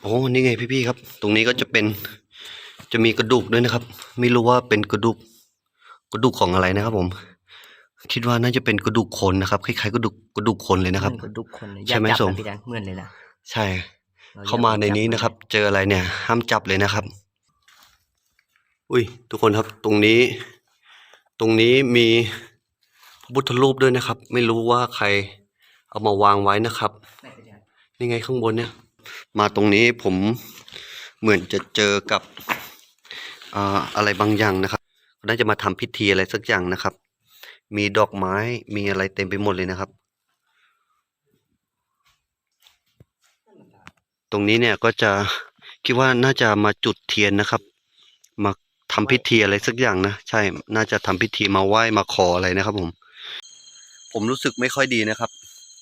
โอ้นี่ไงพี่ๆครับ ตรงนี้ก็จะเป็นจะมีกระดูกด้วยนะครับ ไม่รู้ว่าเป็นกระดูกกระดูกของอะไรนะครับ ผม คิดว่าน่าจะเป็นกระดูกคนนะครับคล้ายๆกระดูกกระดูกคนเลยนะครับเหมือนกับทุกคนเลยใช่ไหมอย่าจับส่งนะพี่แดนเหมือนเลยนะใช่รเข้ามาในนี้นะครับ เจออะไรเนี่ย ห้ามจับเลยนะครับ อุ้ย ทุกคนครับตรงนี้ ตรงนี้มีพระพุทธรูปด้วยนะครับ ไม่รู้ว่าใครเอามาวางไว้นะครับไหนพี่แดนนี่ไงข้างบนเนี่ย มาตรงนี้ผมเหมือนจะเจอกับอะไรบางอย่างนะครับน่าจะมาทำพิธีอะไรสักอย่างนะครับ มีดอกไม้มีอะไรเต็มไปหมดเลยนะครับ ตรงนี้เนี่ยก็จะคิดว่าน่าจะมาจุดเทียนนะครับ มาทำพิธีอะไรสักอย่างนะใช่ น่าจะทำพิธีมาไหว้มาขออะไรนะครับ ผม ผมรู้สึกไม่ค่อยดีนะครับ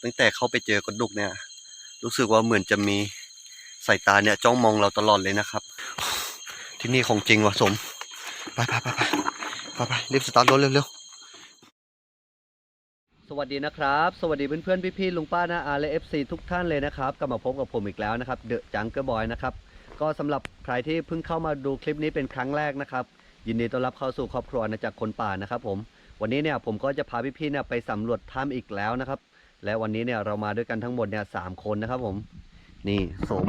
ตั้งแต่เข้าไปเจอกระดูกเนี่ย รู้สึกว่าเหมือนจะมีสายตาเนี่ยจ้องมองเราตลอดเลยนะครับ ที่นี่ของจริงว่ะสม ไปไปไปไปไปไปรีบสตาร์ทรถเร็วๆ สวัสดีนะครับ สวัสดีเพื่อนๆ พี่ๆ ลุงป้านาอาและเอฟซีทุกท่านเลยนะครับ กลับมาพบกับผมอีกแล้วนะครับเดอะจังเกอร์บอยนะครับ ก็สำหรับใครที่เพิ่งเข้ามาดูคลิปนี้เป็นครั้งแรกนะครับ ยินดีต้อนรับเข้าสู่ครอบครัวนะจากคนป่านะครับผม วันนี้เนี่ยผมก็จะพาพี่ๆเนี่ยไปสำรวจถ้ำอีกแล้วนะครับ และวันนี้เนี่ยเรามาด้วยกันทั้งหมดเนี่ยสามคนนะครับผม นี่สม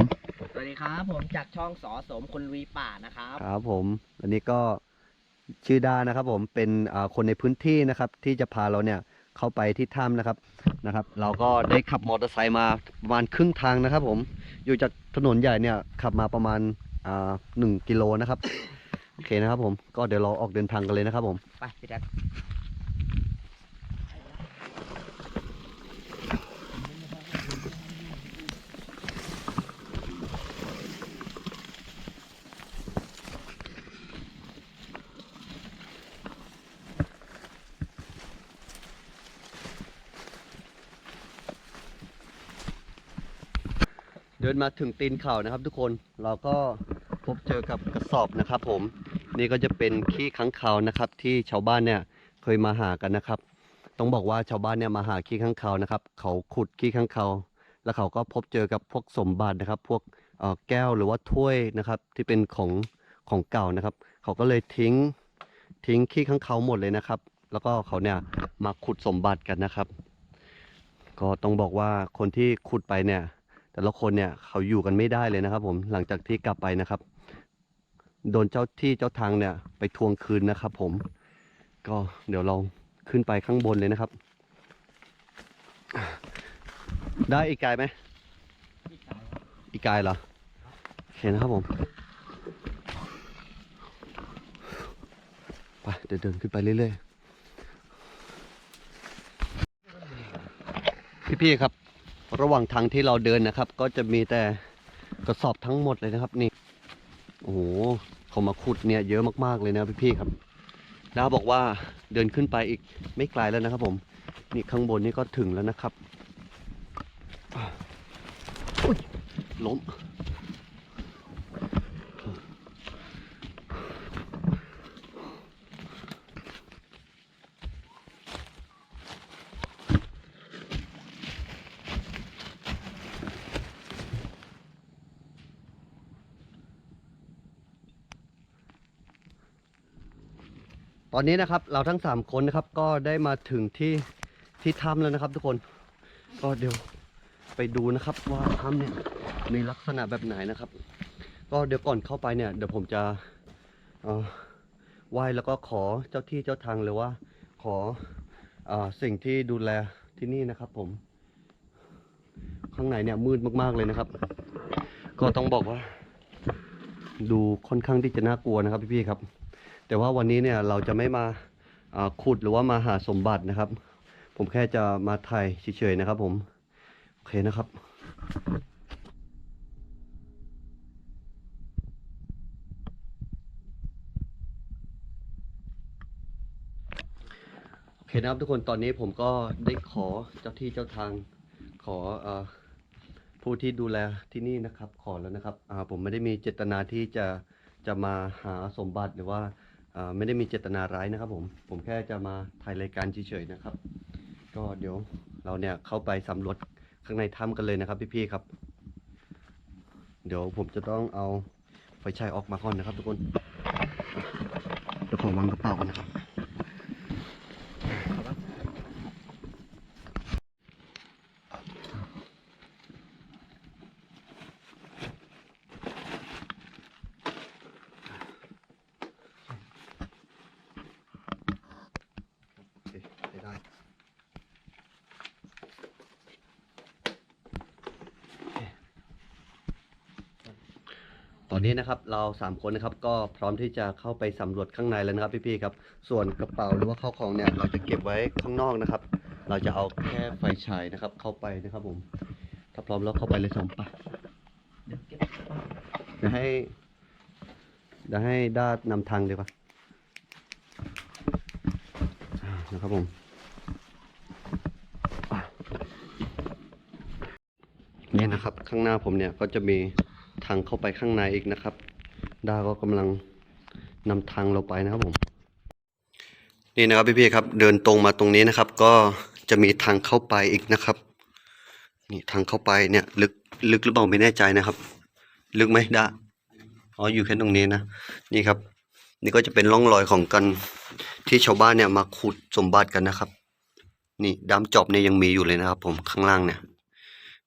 สวัสดีครับผมจากช่องสอสมคนลุยป่านะครับครับผม อันนี้ก็ชื่อดานะครับ ผมเป็นอ่าคนในพื้นที่นะครับ ที่จะพาเราเนี่ยเข้าไปที่ถ้ำนะครับนะครับ เราก็ได้ขับมอเตอร์ไซค์มาประมาณครึ่งทางนะครับ ผมอยู่จากถนนใหญ่เนี่ยขับมาประมาณอ่าหนึ่งกิโลนะครับ โอเคนะครับผมก็เดี๋ยวเราออกเดินทางกันเลยนะครับผม ไปพี่แดน เดินมาถึงตีนเขานะครับ ทุกคนเราก็พบเจอกับกระสอบนะครับ ผมนี่ก็จะเป็นขี้ค้างคาวนะครับ ที่ชาวบ้านเนี่ยเคยมาหากันนะครับ ต้องบอกว่าชาวบ้านเนี่ยมาหาขี้ค้างคาวนะครับ เขาขุดขี้ค้างคาวแล้วเขาก็พบเจอกับพวกสมบัตินะครับ พวกแก้วหรือว่าถ้วยนะครับ ที่เป็นของของเก่านะครับ เขาก็เลยทิ้งทิ้งขี้ค้างคาหมดเลยนะครับ แล้วก็เขาเนี่ยมาขุดสมบัติกันนะครับ ก็ต้องบอกว่าคนที่ขุดไปเนี่ย แต่ละคนเนี่ยเขาอยู่กันไม่ได้เลยนะครับ ผมหลังจากที่กลับไปนะครับ โดนเจ้าที่เจ้าทางเนี่ย ไปทวงคืนนะครับ ผม ก็เดี๋ยวเราขึ้นไปข้างบนเลยนะครับ ได้อีกไกลไหมอีกไกลเหรอโอเคนะครับผมไปเดี๋ยวเดินขึ้นไปเรื่อยๆพี่ๆครับ ระหว่างทางที่เราเดินนะครับ ก็จะมีแต่กระสอบทั้งหมดเลยนะครับ นี่โอ้โหเขามาขุดเนี่ยเยอะมากๆเลยนะพี่ๆครับดาวบอกว่าเดินขึ้นไปอีกไม่ไกลแล้วนะครับ ผมนี่ข้างบนนี่ก็ถึงแล้วนะครับอะอุ๊ยล้ม ตอนนี้นะครับเราทั้งสามคนนะครับก็ได้มาถึงที่ที่ถ้ำแล้วนะครับ ทุกคนก็เดี๋ยวไปดูนะครับว่าถ้ำเนี่ยมีลักษณะแบบไหนนะครับ ก็เดี๋ยวก่อนเข้าไปเนี่ยเดี๋ยวผมจะอ่อไหว้แล้วก็ขอเจ้าที่เจ้าทางหรือว่าขอเออสิ่งที่ดูแลที่นี่นะครับ ผม ข้างในเนี่ยมืดมากๆเลยนะครับ ก็ต้องบอกว่า ดูค่อนข้างที่จะน่ากลัวนะครับพี่ๆครับ แต่ว่าวันนี้เนี่ยเราจะไม่มาาขุดหรือว่ามาหาสมบัตินะครับ ผมแค่จะมาถ่ายเฉยๆนะครับ ผมโอเคนะครับโอเคนะครับทุกคนตอนนี้ผมก็ได้ขอเจ้าที่เจ้าทางขออผู้ที่ดูแลที่นี่นะครับ ขอแล้วนะครับผมไม่ได้มีเจตนาที่จะจะมาหาสมบัติหรือว่า ไม่ได้มีเจตนาร้ายนะครับผมผมแค่จะมาถ่ายรายการเฉยๆนะครับ ก็เดี๋ยวเราเนี่ยเข้าไปสำรวจข้างในถ้ำกันเลยนะครับพี่ๆครับ เดี๋ยวผมจะต้องเอาไฟฉายออกมาก่อนนะครับทุกคนเดี๋ยวขอวางกระเป๋าก่อนนะครับ โอเคใช้ได้ ตอนนี้นะครับเราสามคนนะครับก็พร้อมที่จะเข้าไปสำรวจข้างในแล้วนะครับพี่ๆครับ ส่วนกระเป๋าหรือว่าข้าวของเนี่ยเราจะเก็บไว้ข้างนอกนะครับ เราจะเอาแค่ไฟฉายนะครับ เข้าไปนะครับผมถ้าพร้อมแล้วเข้าไปเลยสองปะเดี๋ยวเก็บเดี๋ยวให้เดี๋ยวให้ด้านำทางดีกว่านะครับผมนี่นะครับข้างหน้าผมเนี่ยก็จะมี ทางเข้าไปข้างในอีกนะครับด้าก็กำลังนำทางเราไปนะครับผม นี่นะครับพี่ๆครับ เดินตรงมาตรงนี้นะครับ ก็จะมีทางเข้าไปอีกนะครับ นี่ทางเข้าไปเนี่ย ลึกลึกหรือเปล่าไม่แน่ใจนะครับ ลึกไหมด้าอ๋ออยู่แค่ตรงนี้นะนี่ครับ นี่ก็จะเป็นร่องรอยของกันที่ชาวบ้านเนี่ยมาขุดสมบัติกันนะครับ นี่ดามจอบเนี่ยยังมีอยู่เลยนะครับ ผมข้างล่างเนี่ย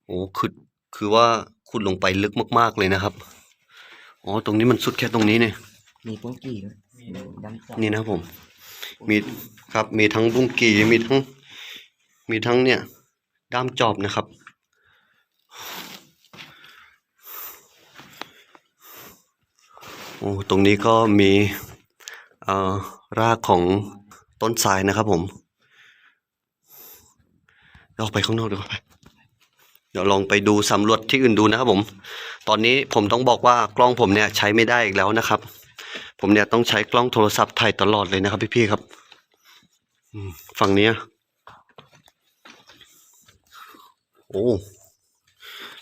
โอ้คือคือว่า ขุดลงไปลึกมาก ๆ เลยนะครับ อ๋อ ตรงนี้มันสุดแค่ตรงนี้เนี่ย มีปุ้งกี่ด้วยดำจับนี่นะครับผม มีครับ มีทั้งบุ้งกีมีทั้ง มีทั้งเนี่ย ด้ามจอบนะครับ โอ้ ตรงนี้ก็มีเอ่อรากของต้นสายนะครับผมเราออกไปข้างนอกดีกว่าไป เดี๋ยวลองไปดูสำรวจที่อื่นดูนะครับผม ตอนนี้ผมต้องบอกว่ากล้องผมเนี่ยใช้ไม่ได้อีกแล้วนะครับ ผมเนี่ยต้องใช้กล้องโทรศัพท์ถ่ายตลอดเลยนะครับพี่ๆครับฝั่งนี้โอ้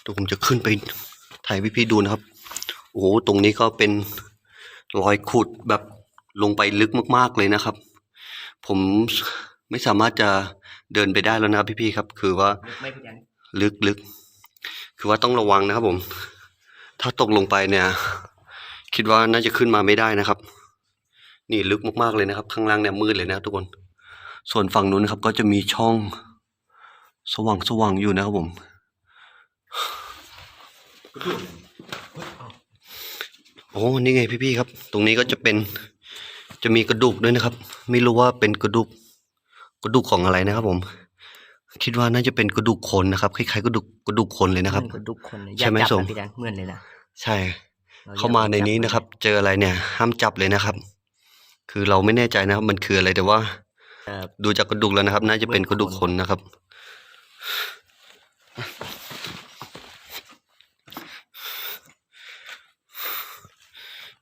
เดี๋ยวผมจะขึ้นไปถ่ายพี่ๆดูนะครับ โอ้ตรงนี้ก็เป็นรอยขุดแบบลงไปลึกมากๆเลยนะครับ ผมไม่สามารถจะเดินไปได้แล้วนะครับพี่ๆครับ คือว่าไม่ ลึกลึกคือว่าต้องระวังนะครับผม ถ้าตกลงไปเนี่ย คิดว่าน่าจะขึ้นมาไม่ได้นะครับ นี่ลึกมากๆเลยนะครับ ข้างล่างเนี่ยมืดเลยนะครับทุกคน ส่วนฝั่งนู้นนะครับก็จะมีช่อง สว่างสว่างๆอยู่นะครับผม โอ้นี่ไงพี่ๆครับ ตรงนี้ก็จะเป็นจะมีกระดูกด้วยนะครับ ไม่รู้ว่าเป็นกระดูกกระดูกของอะไรนะครับผม คิดว่าน่าจะเป็นกระดูกคนนะครับคล้ายๆกระดูกกระดูกคนเลยนะครับเหมือนกับทุกคนเลยใช่ไหมอย่าจับสมนะพี่ยันเหมือนเลยนะใช่ รเข้ามาในนี้นะครับ เจออะไรเนี่ย ห้ามจับเลยนะครับ คือเราไม่แน่ใจนะครับ มันคืออะไรแต่ว่า เอ่อ ดูจากกระดูกแล้วนะครับ น่าจะเป็นกระดูกคนนะครับ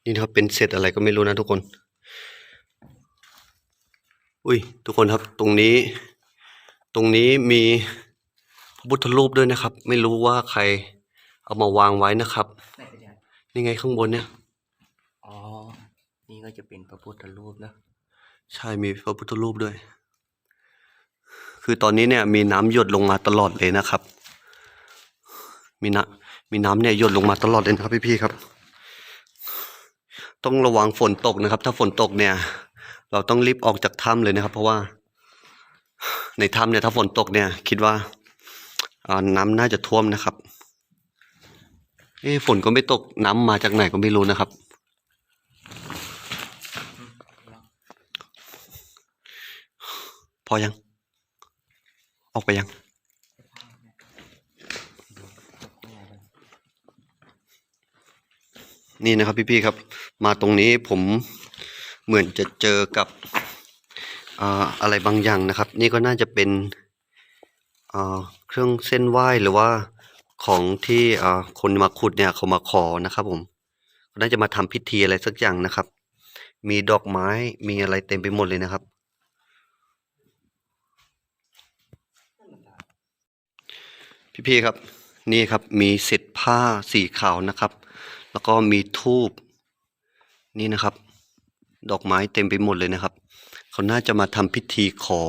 นี่นะครับเป็นเศษอะไรก็ไม่รู้นะทุกคน อุ้ย ทุกคนครับ ตรงนี้ ตรงนี้มีพระพุทธรูปด้วยนะครับ ไม่รู้ว่าใครเอามาวางไว้นะครับ ไหนพี่ยันนี่ไงข้างบนเนี่ย อ๋อ นี่ก็จะเป็นพระพุทธรูปนะ ใช่มีพระพุทธรูปด้วย คือตอนนี้เนี่ยมีน้ำหยดลงมาตลอดเลยนะครับ มีน้ำมีน้ำเนี่ยหยดลงมาตลอดเลยนะครับพี่ๆครับ ต้องระวังฝนตกนะครับ ถ้าฝนตกเนี่ย เราต้องรีบออกจากถ้ำเลยนะครับ เพราะว่า ในถ้ำเนี่ยถ้าฝนตกเนี่ย คิดว่าน้ำน่าจะท่วมนะครับเอ๊ะฝนก็ไม่ตกน้ำมาจากไหนก็ไม่รู้นะครับ พอยัง ออกไปยังนี่นะครับพี่ๆครับ มาตรงนี้ผมเหมือนจะเจอกับ อะไรบางอย่างนะครับ นี่ก็น่าจะเป็นเครื่องเส้นไหว้หรือว่าของที่คนมาขุดเนี่ยเขามาขอนะครับ ผมน่าจะมาทำพิธีอะไรสักอย่างนะครับ มีดอกไม้มีอะไรเต็มไปหมดเลยนะครับ พี่ๆครับ นี่ครับมีเศษผ้าสีขาวนะครับ แล้วก็มีทูบนี่นะครับ ดอกไม้เต็มไปหมดเลยนะครับ เขาน่าจะมาทำพิธีขอ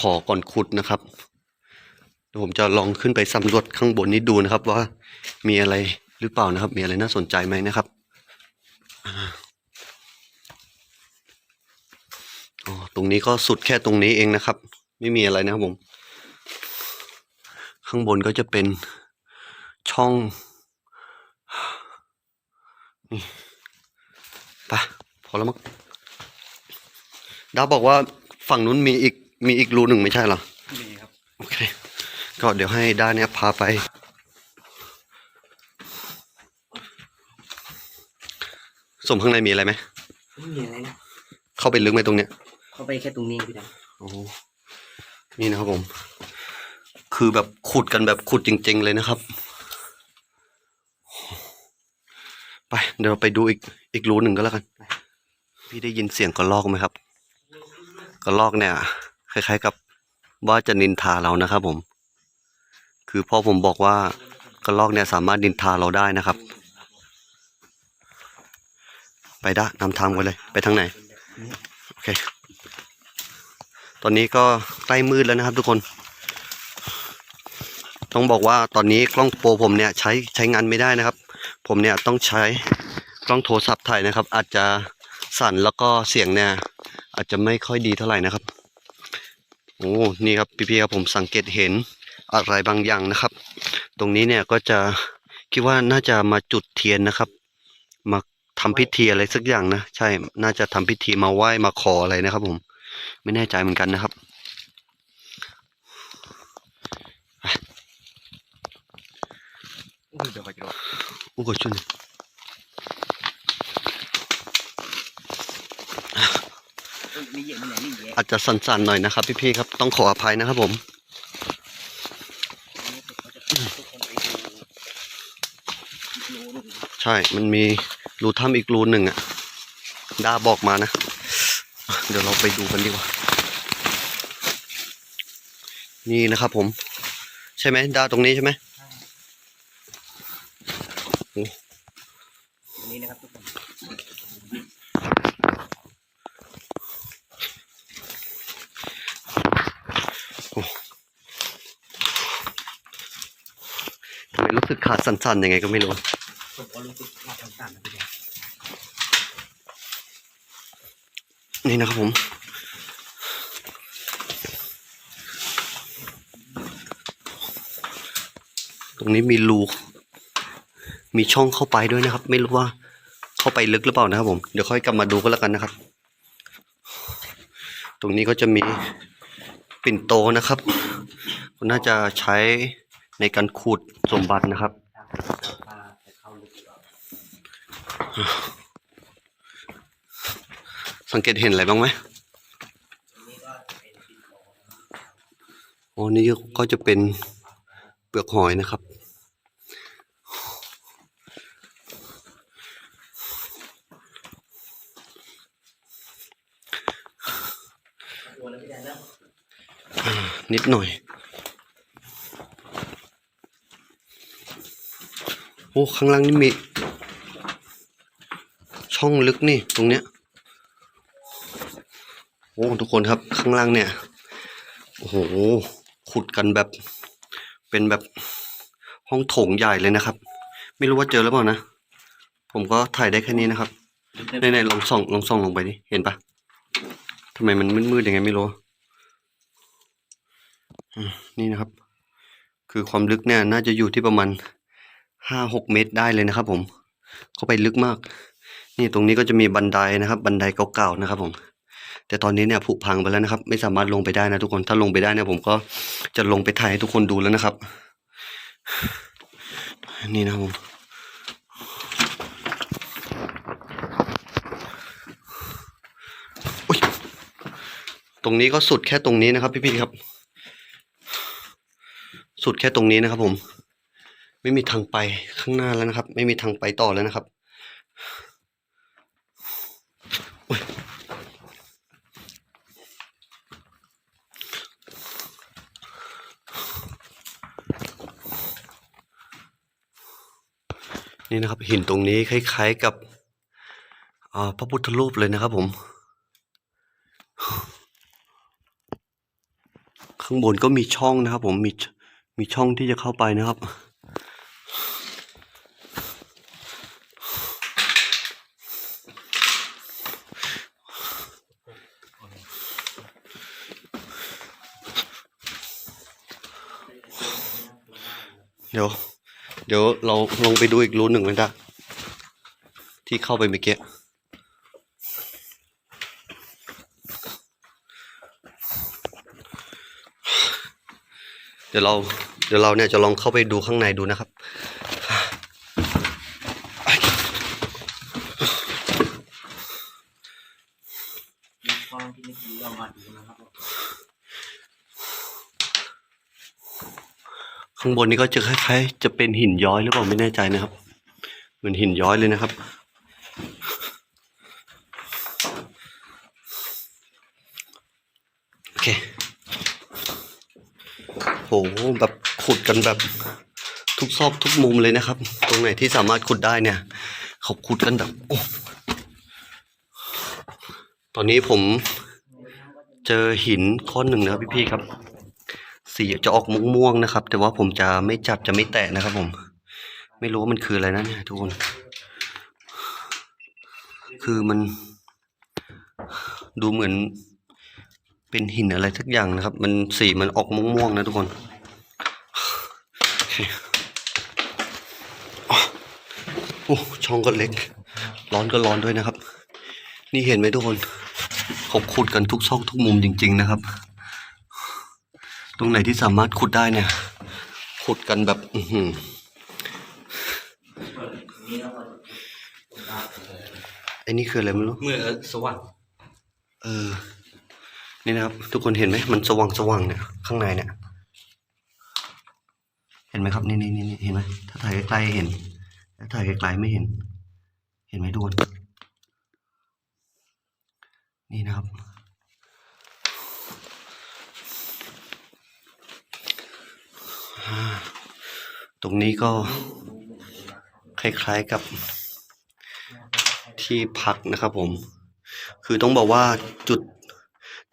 ขอก่อนขุดนะครับผมจะลองขึ้นไปสำรวจข้างบนนี้ดูนะครับ ว่ามีอะไรหรือเปล่านะครับ มีอะไรน่าสนใจไหมนะครับอ๋อตรงนี้ก็สุดแค่ตรงนี้เองนะครับ ไม่มีอะไรนะครับผม ข้างบนก็จะเป็นช่องนี่ไปพอแล้วมั้ง ดาวบอกว่าฝั่งนู้นมีอีกมีอีกรูหนึ่งไม่ใช่เหรอ มีครับ โอเค ก็เดี๋ยวให้ด้านเนี้ยพาไป สมข้างในมีอะไรไหมไม่มีอะไรนะ เข้าไปลึกไหมตรงเนี้ย เข้าไปแค่ตรงนี้พี่ดาวโอ้โหนี่นะครับผม คือแบบขุดกันแบบขุดจริง ๆ เลยนะครับ ไป เดี๋ยวเราไปดูอีกอีกรูหนึ่งก็แล้วกัน พี่ได้ยินเสียงกระลอกไหมครับ กระลอกเนี่ยคล้ายๆกับว่าจะนินทาเรานะครับผม คือพ่อผมบอกว่ากระลอกเนี่ยสามารถนินทาเราได้นะครับ ไปด้านำทางไปเลยไปทางไหนโอเคตอนนี้ก็ใกล้มืดแล้วนะครับทุกคน ต้องบอกว่าตอนนี้กล้องโปรผมเนี่ยใช้ใช้งานไม่ได้นะครับ ผมเนี่ยต้องใช้กล้องโทรศัพท์ถ่ายนะครับ อาจจะสั่นแล้วก็เสียงเนี่ย อาจจะไม่ค่อยดีเท่าไหร่นะครับ โอ้นี่ครับพี่ๆครับผมสังเกตเห็นอะไรบางอย่างนะครับ ตรงนี้เนี่ยก็จะคิดว่าน่าจะมาจุดเทียนนะครับ มาทำพิธีอะไรสักอย่างนะใช่ น่าจะทำพิธีมาไหว้มาขออะไรนะครับ ผม ไม่แน่ใจเหมือนกันนะครับอุ้ยเดี๋ยวไปกินโอ้โหช่วยหน่อยมีเยอะมีไหนมีเย อาจจะสั่นๆหน่อยนะครับ พี่ๆครับต้องขออภัยนะครับผมใช่มันมีรูถ้ำอีกรูหนึ่งอะดาบอกมานะ เดี๋ยวเราไปดูกันดีกว่า นี่นะครับผม ใช่ไหมดาตรงนี้ใช่ไหม อันนี้นะครับทุกคน ทำไมรู้ สึกขาดสั่นๆยังไงก็ไม่รู้ผมก็รู้สึกว่าสั่นๆนะพี่ดาวนี่นะครับผมตรงนี้มีรูมีช่องเข้าไปด้วยนะครับ ไม่รู้ว่าเข้าไปลึกหรือเปล่านะครับ ผมเดี๋ยวค่อยกลับมาดูก็แล้วกันนะครับ ตรงนี้ก็จะมีปิ่นโตนะครับน่าจะใช้ในการขุดสมบัตินะครับ พาไปเข้าลึกดีกว่า สังเกตเห็นอะไรบ้างไหมอันนี้ก็จะเป็นปิดโลนะครับอ๋อนี่ก็จะเป็นเปลือกหอยนะครับ นิดหน่อย โอ้ ข้างล่างนี่มี ช่องลึกนี่ตรงเนี้ยโอ้ทุกคนครับข้างล่างเนี่ยโอ้โหขุดกันแบบ เป็นแบบห้องโถงใหญ่เลยนะครับ ไม่รู้ว่าเจอหรือเปล่านะผมก็ถ่ายได้แค่นี้นะครับไหนๆลองส่องลองส่องลงไปดิเห็นปะทำไมมันมืดๆยังไงไม่รู้นี่นะครับ คือความลึกเนี่ยน่าจะอยู่ที่ประมาณห้าหกเมตรได้เลยนะครับผม เข้าไปลึกมาก นี่ตรงนี้ก็จะมีบันไดนะครับ บันไดเก่าๆนะครับ ผม แต่ตอนนี้เนี่ยผุพังไปแล้วนะครับ ไม่สามารถลงไปได้นะทุกคนถ้าลงไปได้เนี่ยผมก็จะลงไปถ่ายให้ทุกคนดูแล้วนะครับ นี่นะครับผมตรงนี้ก็สุดแค่ตรงนี้นะครับ พี่ๆครับ สุดแค่ตรงนี้นะครับ ผม ไม่มีทางไปข้างหน้าแล้วนะครับ ไม่มีทางไปต่อแล้วนะครับ นี่นะครับหินตรงนี้คล้ายๆกับพระพุทธรูปเลยนะครับผม ข้างบนก็มีช่องนะครับ ผมมีมีช่องที่จะเข้าไปนะครับ เดี๋ยว เดี๋ยวเราลงไปดูอีกรูหนึ่งเลยนะที่เข้าไปเมื่อกี้เดี๋ยวเราเดี๋ยวเราเนี่ยจะลองเข้าไปดูข้างในดูนะครับกล้องที่เมื่อกี้เรามาดูนะครับผม ข้างบนนี้ก็จะคล้ายๆ จะเป็นหินย้อยหรือเปล่าไม่แน่ใจนะครับ เหมือนหินย้อยเลยนะครับ โอเคโหแบบขุดกันแบบทุกซอกทุกมุมเลยนะครับ ตรงไหนที่สามารถขุดได้เนี่ยเขาขุดกันแบบโอ้ตอนนี้ผมเจอหินก้อนหนึ่งนะครับพี่ๆครับ สีจะออกม่วงๆนะครับ แต่ว่าผมจะไม่จับจะไม่แตะนะครับ ผม ไม่รู้ว่ามันคืออะไรนะเนี่ยทุกคน คือมัน ดูเหมือน เป็นหินอะไรสักอย่างนะครับ มันสีมันออกม่วงๆนะทุกคนโอ้ช่องก็เล็ก ร้อนก็ร้อนด้วยนะครับ นี่เห็นไหมทุกคนเขาขุดกันทุกซอกทุกมุมจริง ๆ นะครับ ตรงไหนที่สามารถขุดได้เนี่ย ขุดกันแบบอือหือไอ้นี่คืออะไรไม่รู้ เมื่อสว่าง เออ นี่นะครับ ทุกคนเห็นไหมมันสว่างสว่างเนี่ย ข้างในเนี่ย เห็นไหมครับ นี่นี่นี่นี่เห็นไหมถ้าถ่ายใกล้ๆเห็น ถ้าถ่ายไกลๆไม่เห็น เห็นไหมทุกคนนี่นะครับ อ่าต รงนี้ก็คล้ายๆกับที่พักนะครับผม คือต้องบอกว่าจุด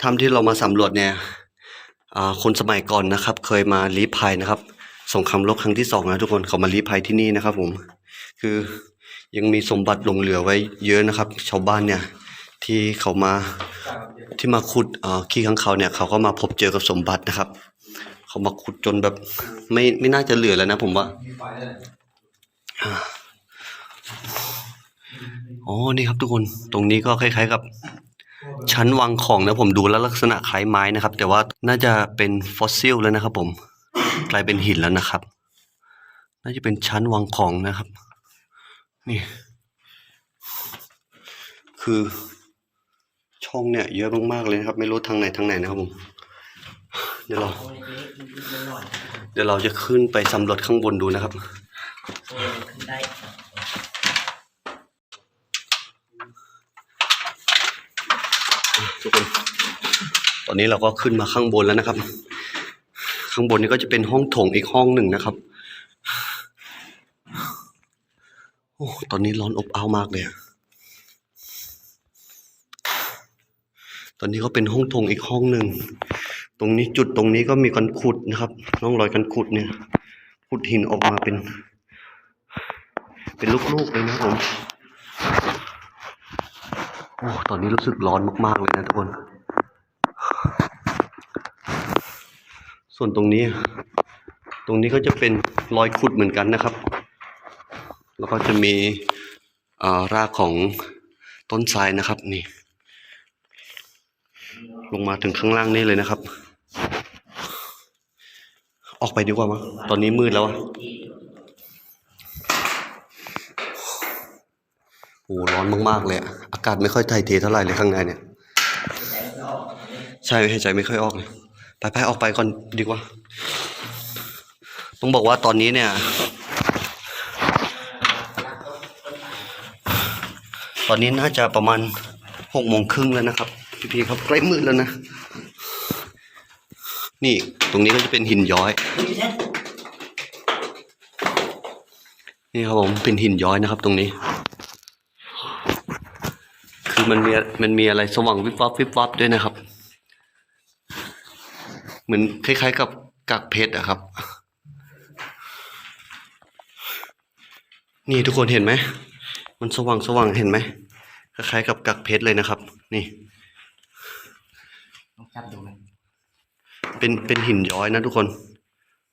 ถ้ำที่เรามาสำรวจเนี่ยคนสมัยก่อนนะครับ เคยมาลี้ภัยนะครับสงครามโลกครั้งที่สองนะทุกคนเขามาลี้ภัยที่นี่นะครับ ผม คือยังมีสมบัติหลงเหลือไว้เยอะนะครับ ชาวบ้านเนี่ย ที่เขามาที่มาขุดขี้ข้างเขาเนี่ย เขาก็มาพบเจอกับสมบัตินะครับ เขามาขุดจนแบบ ไม่ไม่น่าจะเหลือแล้วนะผมว่าอ๋อนี่ครับทุกคนตรงนี้ก็คล้าย ๆ กับ ชั้นวางของนะผมดูแล้วลักษณะคล้ายไม้นะครับ แต่ว่าน่าจะเป็นฟอสซิลแล้วนะครับ ผมกลายเป็นหินแล้วนะครับ น่าจะเป็นชั้นวางของนะครับ นี่ คือช่องเนี่ยเยอะมากๆเลยนะครับ ไม่รู้ทางไหนทางไหนนะครับผม เดี๋ยวเรา เดี๋ยวเราจะขึ้นไปสำรวจข้างบนดูนะครับทุกคนตอนนี้เราก็ขึ้นมาข้างบนแล้วนะครับ ข้างบนนี้ก็จะเป็นห้องโถงอีกห้องหนึ่งนะครับโอ้ตอนนี้ร้อนอบอ้าวมากเลยอะตอนนี้ก็เป็นห้องโถงอีกห้องหนึ่ง รงนี้จุดตรงนี้ก็มีการขุดนะครับร่องรอยการขุดเนี่ยขุดหินออกมาเป็น เป็นลูกๆเลยนะผมโอ้ตอนนี้รู้สึกร้อนมากๆเลยนะทุกคน ส่วนตรงนี้ ตรงนี้ก็จะเป็นรอยขุดเหมือนกันนะครับ แล้วก็จะมีอ่ารากของต้นทรายนะครับนี่ ลงมาถึงข้างล่างนี่เลยนะครับ ออกไปดีกว่ามั้งตอนนี้มืดแล้วอะโอ้ร้อนมากๆเลยอากาศไม่ค่อยถ่ายเทเท่าไหร่เลยข้างในเนี่ย ใช่หายใจไม่ค่อยออกเลยไปไปออกไปก่อนดีกว่า ต้องบอกว่าตอนนี้เนี่ย ตอนนี้น่าจะประมาณหกโมงครึ่งแล้วนะครับ พี่ๆครับใกล้มืดแล้วนะ นี่ตรงนี้ก็จะเป็นหินย้อย นี่ครับผมเป็นหินย้อยนะครับ ตรงนี้ คือมันมีมันมีอะไรสว่างวิบวับวิบวับด้วยนะครับ เหมือนคล้าย ๆ กับกากเพชรอะครับ นี่ทุกคนเห็นไหมมันสว่างสว่างเห็นไหมคล้ายๆกับกากเพชรเลยนะครับ นี่ต้องจับดูไหม เป็นเป็นหินย้อยนะทุกคน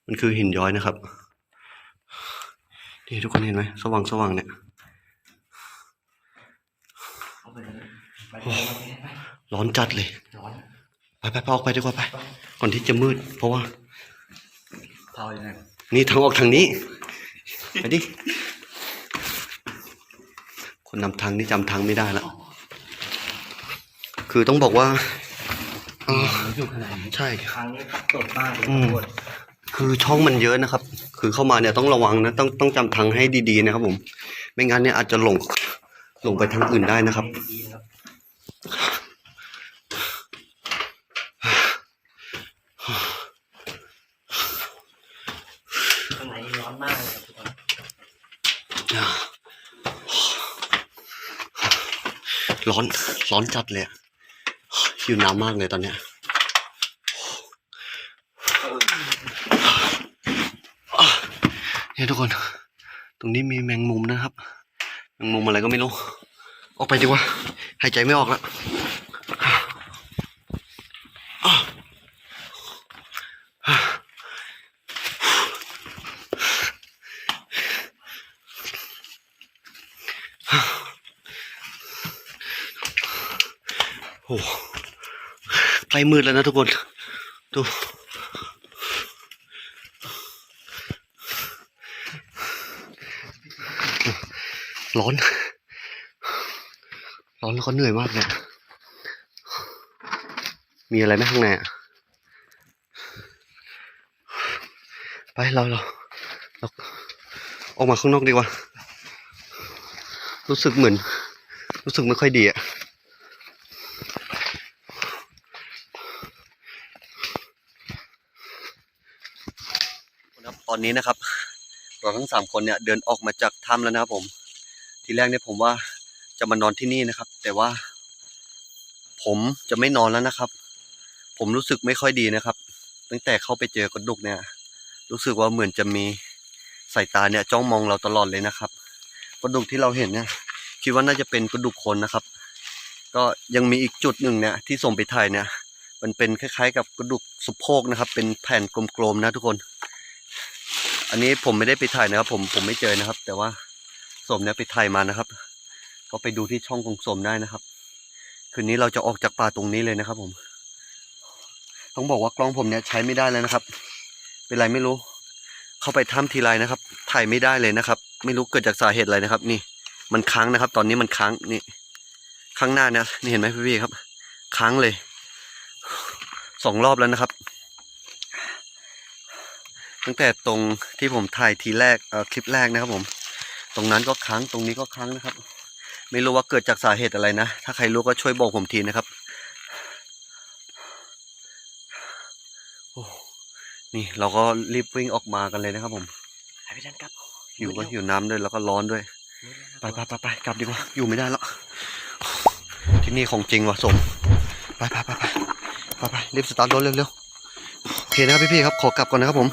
มันคือหินย้อยนะครับนี่ทุกคนเห็นไหมสว่างสว่างเนี่ยร้อนจัดเลยไปไปออกไปดีกว่าไป ก่อนที่จะมืด เพราะว่าเผาอย่างนั้นนี่ทางออกทางนี้ ไปดิ คนนำทางนี่จำทางไม่ได้แล้ว คือต้องบอกว่า อ่าอยู่ขนาดนี้ใช่ทางนี้ตดมากเลยอืมทุกคนคือช่องมันเยอะนะครับ คือเข้ามาเนี่ยต้องระวังนะ ต้องต้องจำทางให้ดีๆนะครับผม ไม่งั้นเนี่ยอาจจะหลงหลงไปทางอื่นได้นะครับ ดีนะครับข้างในร้อนมากเลยครับทุกคนร้อนร้อนจัดเลยอะ หิวน้ำมากเลยตอนเนี้ยเนี่ยทุกคน ตรงนี้มีแมงมุมนะครับ แมงมุมอะไรก็ไม่รู้ ออกไปดีกว่า หายใจไม่ออกแล้วโอ้ ใกล้มืดแล้วนะทุกคน ดูร้อน ร้อนแล้วก็เหนื่อยมากเลยอะมีอะไรไหมข้างในอะ ไปเราเราเราออกมาข้างนอกดีกว่า รู้สึกเหมือน รู้สึกไม่ค่อยดีอะครับต อนนี้นะครับ เราทั้งสามคนเนี่ยเดินออกมาจากถ้ำแล้วนะครับผม ทีแรกเนี่ยผมว่าจะมานอนที่นี่นะครับ แต่ว่า ผมจะไม่นอนแล้วนะครับ ผมรู้สึกไม่ค่อยดีนะครับ ตั้งแต่เข้าไปเจอกระดูกเนี่ย รู้สึกว่าเหมือนจะมีสายตาเนี่ยจ้องมองเราตลอดเลยนะครับ กระดูกที่เราเห็นเนี่ยคิดว่าน่าจะเป็นกระดูกคนนะครับ ก็ยังมีอีกจุดหนึ่งเนี่ยที่ส่งไปถ่ายเนี่ย มันเป็นคล้ายๆ กับกระดูกสะโพกนะครับ เป็นแผ่นกลมๆนะทุกคน อันนี้ผมไม่ได้ไปถ่ายนะครับ ผมผมไม่เจอนะครับ แต่ว่าสมเนี่ยไปถ่ายมานะครับ ก็ไปดูที่ช่องของสมได้นะครับ คืนนี้เราจะออกจากป่าตรงนี้เลยนะครับ ผม ต้องบอกว่ากล้องผมเนี่ยใช้ไม่ได้แล้วนะครับ เป็นไรไม่รู้ เข้าไปถ้ำทีไรนะครับ ถ่ายไม่ได้เลยนะครับ ไม่รู้เกิดจากสาเหตุอะไรนะครับ นี่ มันค้างนะครับ ตอนนี้มันค้างนี่ข้างหน้าเนี่ยนี่เห็นไหมพี่ๆครับ ค้างเลยสองรอบแล้วนะครับ ตั้งแต่ตรงที่ผมถ่ายทีแรกเอ่อคลิปแรกนะครับผม ตรงนั้นก็ค้างตรงนี้ก็ค้างนะครับ ไม่รู้ว่าเกิดจากสาเหตุอะไรนะ ถ้าใครรู้ก็ช่วยบอกผมทีนะครับโอ้นี่เราก็รีบวิ่งออกมากันเลยนะครับผมไปพี่ดันครับหิวก็หิวน้ำด้วยแล้วก็ร้อนด้วย ไปไปไปไปกลับดีกว่าอยู่ไม่ได้แล้วที่นี่ของจริงว่ะสม ไปไปไปไปไปไปรีบสตาร์ทรถเร็วๆโอเคนะครับพี่ๆครับขอกลับก่อนนะครับผม